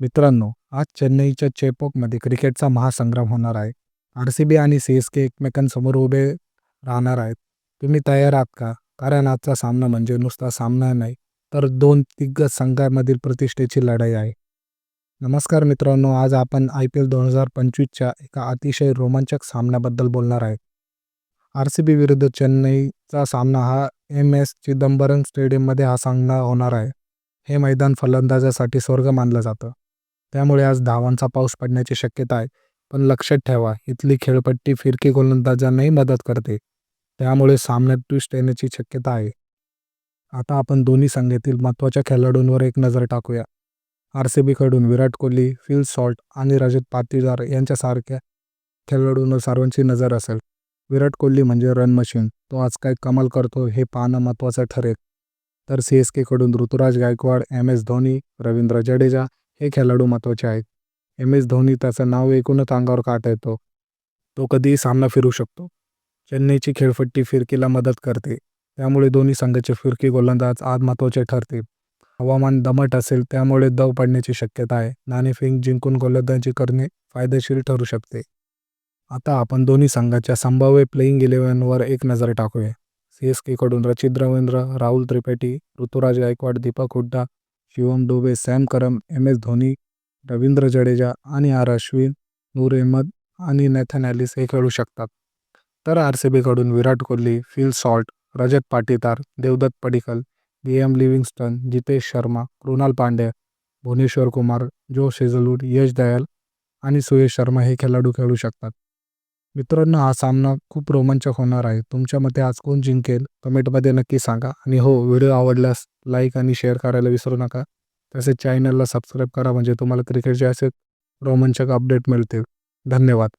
मित्रांनो आज चेन्नईच्या चेपॉकमध्ये क्रिकेटचा महासंग्राम होणार आहे. आर सी बी आणि सी एस के एकमेकांसमोर उभे राहणार आहेत. तुम्ही तयार आहात का? कारण आजचा सामना म्हणजे नुसता सामना नाही तर दोन दिग्गज संघांमधील प्रतिष्ठेची लढाई आहे. नमस्कार मित्रांनो आज आपण आय पी एल दोन हजार पंचवीसच्या एका अतिशय रोमांचक सामन्याबद्दल बोलणार आहे. आर सी बी विरुद्ध चेन्नईचा सामना हा एम एस चिदंबरम स्टेडियममध्ये हा सामना होणार आहे. हे मैदान फलंदाजासाठी स्वर्ग मानलं जातं. त्यामुळे आज धावांचा पाऊस पडण्याची शक्यता आहे. पण लक्षात ठेवा इथली खेळपट्टी फिरकी गोलंदाजांनाही मदत करते. त्यामुळे सामन्यात ट्विस्ट येण्याची शक्यता आहे. आता आपण दोन्ही संघातील महत्त्वाच्या खेळाडूंवर एक नजर टाकूया. आर सी बीकडून विराट कोहली फिल सॉल्ट आणि रजत पाटीदार यांच्यासारख्या खेळाडूंवर सर्वांची नजर असेल. विराट कोहली म्हणजे रन मशीन तो आज काय कमाल करतो हे पाहणं महत्त्वाचं ठरेल. तर सी एस केकडून ऋतुराज गायकवाड एम एस धोनी रवींद्र जडेजा हे खेळाडू महत्त्वाचे आहेत. एम. एस. धोनी त्याचं नाव ऐकूनच अंगावर काटा येतो. तो कधीही सामना फिरू शकतो. चेन्नईची खेळपट्टी फिरकीला मदत करते. त्यामुळे दोन्ही संघाचे फिरकी गोलंदाज आज महत्त्वाचे ठरतील. हवामान दमट असेल त्यामुळे दव पडण्याची शक्यता आहे. नाणेफेक जिंकून गोलंदाजी करणे फायदेशीर ठरू शकते. आता आपण दोन्ही संघाच्या संभाव्य प्लेईंग इलेव्हनवर एक नजर टाकूया. C S केकडून Rachin Ravindra Rahul Tripathi Ruturaj Gaikwad Deepak Hooda Shivam Dube Sam Curran M S Dhoni Ravindra Jadeja आणि आर अश्विन नूर अहमद आणि नॅथन ॲलिस हे खेळू शकतात. तर आर सी बीकडून विराट कोहली फिल सॉल्ट रजत पाटीदार देवदत्त पडिकल बी M Livingstone Jitesh Sharma Krunal Pandya Bhuvneshwar Kumar Josh Hazlewood Yash Dayal आणि सुयश शर्मा हे खेळाडू खेळू शकतात. मित्रांनो हा सामना खूप रोमांचक होणार आहे. तुमच्या मते आज कोण जिंकेल? कमेंटमध्ये नक्की सांगा. आणि हो व्हिडिओ आवडल्यास लाईक आणि शेअर करायला विसरू नका. तसेच चॅनलला सबस्क्राईब करा म्हणजे तुम्हाला क्रिकेटचे असे रोमांचक अपडेट मिळतील. धन्यवाद.